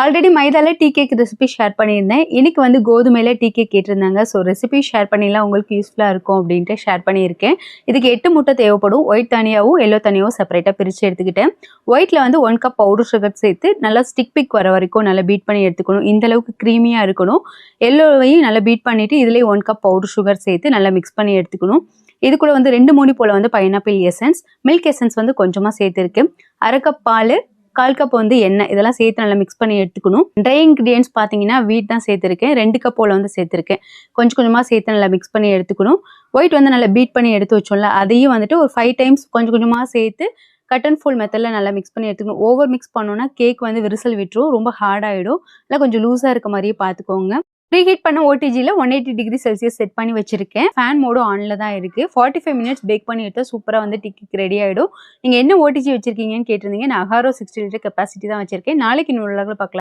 Already மைதால tea cake recipe share பண்ணியிருந்தேன். இன்னைக்கு வந்து கோதுமையில் டீ கேக் கேட்டிருந்தாங்க. ஸோ ரெசிபி ஷேர் பண்ணிலாம் உங்களுக்கு யூஸ்ஃபுல்லாக இருக்கும் அப்படின்ட்டு ஷேர் பண்ணியிருக்கேன். இதுக்கு எட்டு முட்டை தேவைப்படும். ஒயிட் தனியாகவும் எல்லோ தனியாகவும் செப்பரேட்டாக பிரித்து எடுத்துக்கிட்டேன். ஒயிட்டில் வந்து ஒன் கப் பவுடர் சுகர் சேர்த்து நல்லா ஸ்டிக் பிக் வர வரைக்கும் நல்லா பீட் பண்ணி எடுத்துக்கணும். இந்த அளவுக்கு க்ரீமியாக இருக்கணும். எல்லோவையும் நல்லா பீட் பண்ணிவிட்டு இதுலேயே ஒன் கப் பவுடர் சுகர் சேர்த்து நல்லா மிக்ஸ் பண்ணி எடுத்துக்கணும். இது கூட வந்து ரெண்டு மூணு போல் வந்து பைனாப்பிள் எசன்ஸ் மில்க் எசன்ஸ் வந்து கொஞ்சமாக சேர்த்துருக்கு அரை கப் பால் கால் கப் வந்து எண்ணெய் இதெல்லாம் சேர்த்து நல்லா மிக்ஸ் பண்ணி எடுத்துக்கணும். ட்ரை இன்க்ரீடியன்ஸ் பார்த்தீங்கன்னா வீட் தான் சேர்த்துருக்கேன். ரெண்டு கப் போல் வந்து சேர்த்துருக்கேன். கொஞ்சம் கொஞ்சமாக சேர்த்து நல்லா மிக்ஸ் பண்ணி எடுத்துக்கணும். ஒயிட் வந்து நல்லா பீட் பண்ணி எடுத்து வச்சோம்ல அதையும் வந்துட்டு ஒரு ஃபைவ் டைம்ஸ் கொஞ்சம் கொஞ்சமாக சேர்த்து கட் அண்ட் ஃபுல் மெத்தடில் நல்லா மிக்ஸ் பண்ணி எடுத்துக்கணும். ஓவர் மிக்ஸ் பண்ணோன்னா கேக் வந்து விரிசல் விட்டுரும் ரொம்ப ஹார்ட் ஆகிடும் இல்லை கொஞ்சம் லூஸாக இருக்க மாதிரியே பார்த்துக்கோங்க. ப்ரீஹீட் பண்ண ஓடிஜியில் one eighty degree Celsius set பண்ணி வச்சிருக்கேன். ஃபேன் மோடும் ஆனில் தான் இருக்குது ஃபார்ட்டி ஃபைவ் மினிட்ஸ் பேக் பண்ணி எடுத்தால் சூப்பராக வந்து டிக்கிக்கு ரெடி ஆகிடும் நீங்கள் என்ன ஓடிஜி வச்சிருக்கீங்கன்னு கேட்டிருந்தீங்க. நான் அகாரோ சிக்ஸ்டி லிட்டர் கெப்பாசிட்டி தான் வச்சிருக்கேன். நாளைக்கு இன்னொரு பார்க்கலாம்.